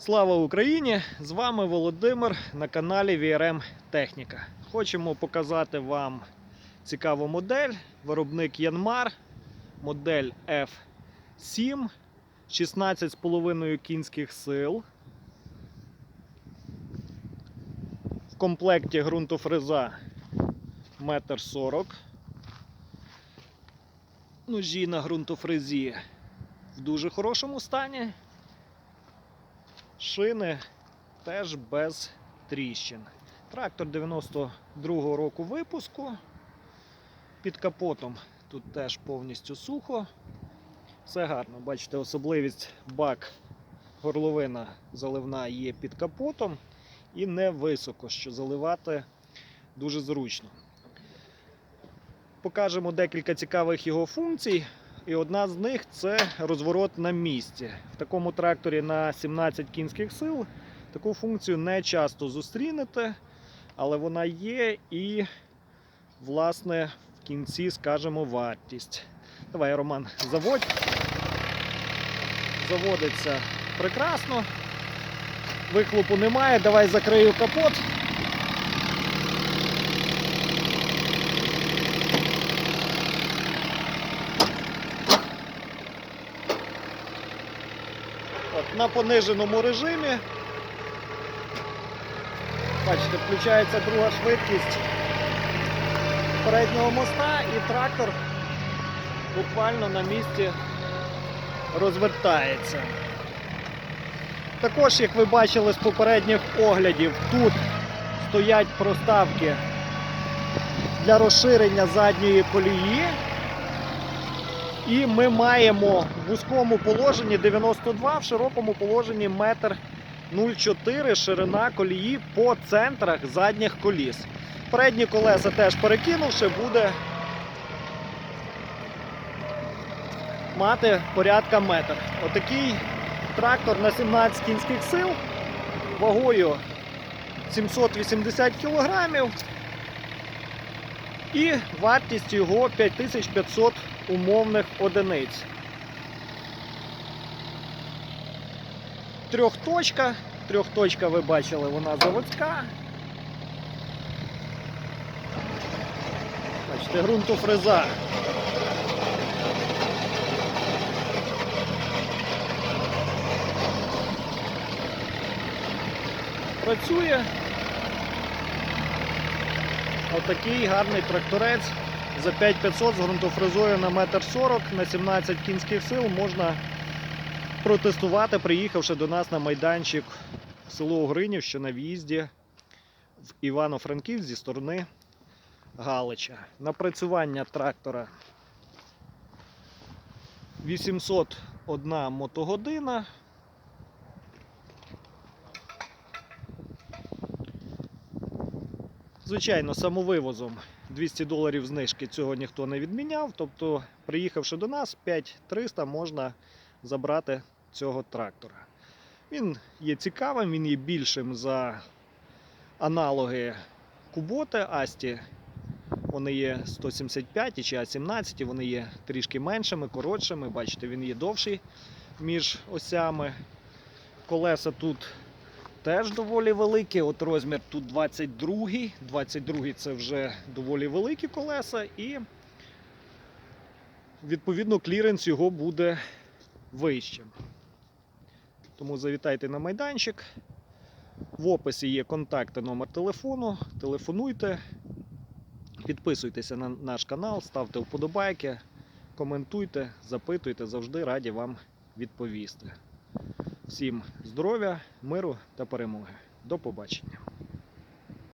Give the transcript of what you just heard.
Слава Україні! З вами Володимир на каналі VRM Техніка. Хочемо показати вам цікаву модель. Виробник Янмар, модель F7, 16,5 кінських сил. В комплекті ґрунтофреза 1,40 м. Ножі на ґрунтофрезі в дуже хорошому стані. Шини теж без тріщин. Трактор 92-го року випуску. Під капотом тут теж повністю сухо. Все гарно. Бачите, особливість бак горловина заливна є під капотом і не високо, що заливати дуже зручно. Покажемо декілька цікавих його функцій. І одна з них це розворот на місці. В такому тракторі на 17 кінських сил таку функцію не часто зустрінете, але вона є і, власне, в кінці скажемо вартість. Давай, Роман, заводь. Заводиться прекрасно. Вихлопу немає. Давай закрию капот. От, на пониженому режимі. Бачите, включається друга швидкість переднього моста і трактор буквально на місці розвертається. Також, як ви бачили з попередніх оглядів, тут стоять проставки для розширення задньої колії. І ми маємо в вузькому положенні 92, в широкому положенні 1,04 м ширина колії по центрах задніх коліс. Передні колеса теж перекинувши, буде мати порядка метр. Отакий трактор на 17 кінських сил вагою 780 кг і вартість його 5500 умовних одиниць. Трьохточка. Трьохточка, ви бачили, вона заводська. Бачите, ґрунтофреза. Працює. Отакий гарний тракторець за 5500 з ґрунтофрезою на 1,40 м на 17 кінських сил можна протестувати, приїхавши до нас на майданчик в село Гринів, що на в'їзді в Івано-Франківськ зі сторони Галича. Напрацювання трактора 801 мотогодина. Звичайно, самовивозом 200 доларів знижки цього ніхто не відміняв. Тобто, приїхавши до нас, 5300 можна забрати цього трактора. Він є цікавим, він є більшим за аналоги Куботи Асті. Вони є 175 чи А17, вони є трішки меншими, коротшими. Бачите, він є довший між осями. Колеса тут теж доволі великі. От розмір тут 22. 22 це вже доволі великі колеса, і відповідно кліренс його буде вищим. Тому завітайте на майданчик. В описі є контакти, номер телефону. Телефонуйте, підписуйтеся на наш канал, ставте вподобайки, коментуйте, запитуйте, завжди раді вам відповісти. Всім здоров'я, миру та перемоги. До побачення.